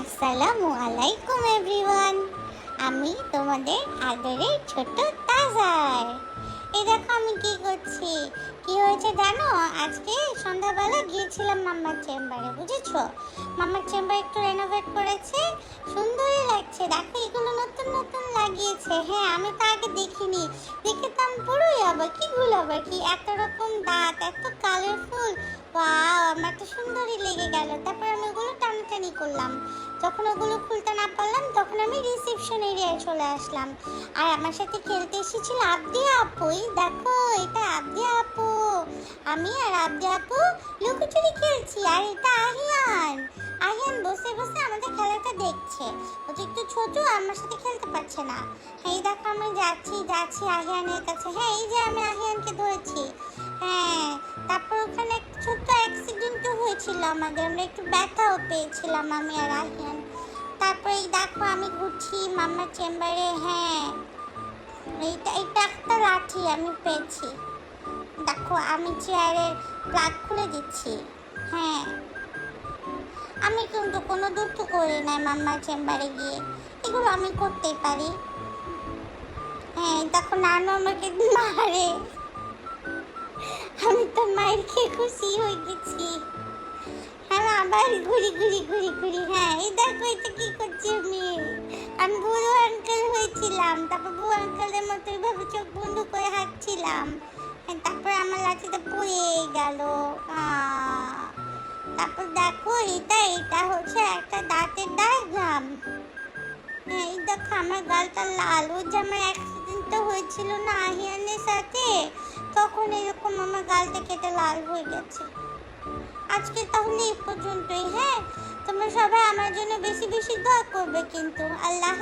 আসসালামু আলাইকুম, এভরিওয়ান। আমি তোমাদের আদরের ছোট তাজার। এই দেখো আমি কি করছি। কি হয়েছে জানো? আজকে সন্ধ্যাবেলা গিয়েছিলাম মাম্মার চেম্বারে, বুঝেছ? মাম্মার চেম্বার একটু রেনোভেট করেছে। সুন্দরই লাগছে, দেখো এগুলো নতুন নতুন লাগিয়েছে। হ্যাঁ আমি তো আগে দেখিনি। দেখে তো আমি পুরোই আবার কি গুলো আবার কি এত রকম দাঁত, এত কালারফুল। তো সুন্দরই লেগে গেল। তারপর আমি ওগুলো টানাটানি করলাম। যখন ওগুলো খুলতে না পারলাম, তখন আমি রিসেপশন এরিয়ায় চলে আসলাম। আর আমার সাথে খেলতে এসেছিল আবদিয়া আপুই। দেখো, এটা আবদিয়া আপু। আমি আর আবদিয়া আপু লুকোচুরি খেলছি, আর এটা আহিয়ান। আহিয়ান বসে বসে আমাদের খেলাটা দেখছে। ও তো একটু ছোট, আমার সাথে খেলতে পারছে না। এই দেখো, আমি যাচ্ছি যাচ্ছি আহিয়ানের কাছে। হ্যাঁ এই যে আমি আহিয়ানকে ধরেছি। আমাদের আমরা একটু ব্যথাও পেয়েছিলাম আমি আর আহিয়ান তারপরে এই দেখো আমি ঘুরছি মামার চেম্বারে হ্যাঁ এইটা এটা একটা লাঠি আমি পেয়েছি। দেখো আমি চেয়ারের প্লাগ খুলে দিচ্ছি হ্যাঁ। আমি কিন্তু কোনো দুঃখ করি নাই মাম্মার চেম্বারে গিয়ে, এগুলো আমি করতেই পারি। হ্যাঁ দেখো নানু আমাকে মারে। আমি তো মায়ের খেয়ে খুশি হয়ে গেছি। হ্যাঁ আবার ঘুরি ঘুরি ঘুরি ঘুরি হ্যাঁ। এই দেখো, এটা কি করছি আমি আমি বুড়ো আঙ্কেল হয়েছিলাম, তারপর বুড়ো আঙ্কেলের মতো এইভাবে চোখ বন্ধ করে হাঁটছিলাম। হ্যাঁ তারপর আমার লাঠিটা পড়ে গেল। তারপর দেখো, এটা এটা হচ্ছে একটা দাঁতের ডায়াগ্রাম হ্যাঁ এই দেখো, আমার গালটা লাল। ওই যে আমার অ্যাক্সিডেন্টটা হয়েছিল না আহিয়ানের সাথে, তখন এরকম আমার গালটা কেটে লাল হয়ে গেছে। আজকে তাহলে এই পর্যন্তই হ্যাঁ তোমরা সবাই আমার জন্য বেশি বেশি দোয়া করবে কিন্তু আল্লাহ।